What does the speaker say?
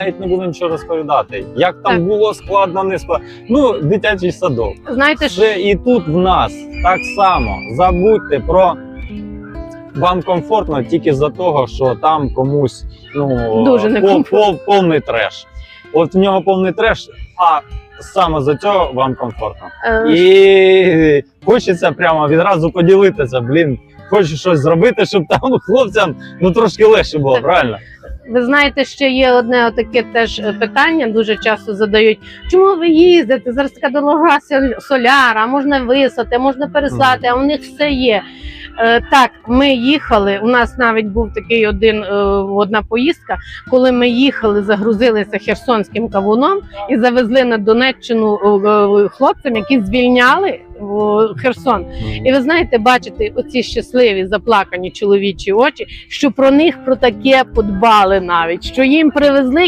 навіть не буду нічого розповідати. Як там Так. було складно, не складно. Ну, дитячий садок. Знаєте, що і тут в нас так само. Забудьте про. Вам комфортно тільки за того, що там комусь ну Дуже пов- пов- повний треш. От в нього повний треш, а саме за цього вам комфортно. е, І хочеться прямо відразу поділитися. Блін, хочу щось зробити, щоб там хлопцям ну трошки легше було, правильно? Ви знаєте, ще є одне таке теж е, питання, дуже часто задають. Чому ви їздите? Зараз така дорога соляра, можна висати, можна пересати, а у них все є. Е, так, ми їхали. У нас навіть був такий один е, одна поїздка, коли ми їхали, загрузилися херсонським кавуном і завезли на Донеччину е, хлопцям, які звільняли Херсон. І ви знаєте, бачите оці щасливі заплакані чоловічі очі, що про них про таке подбали навіть, що їм привезли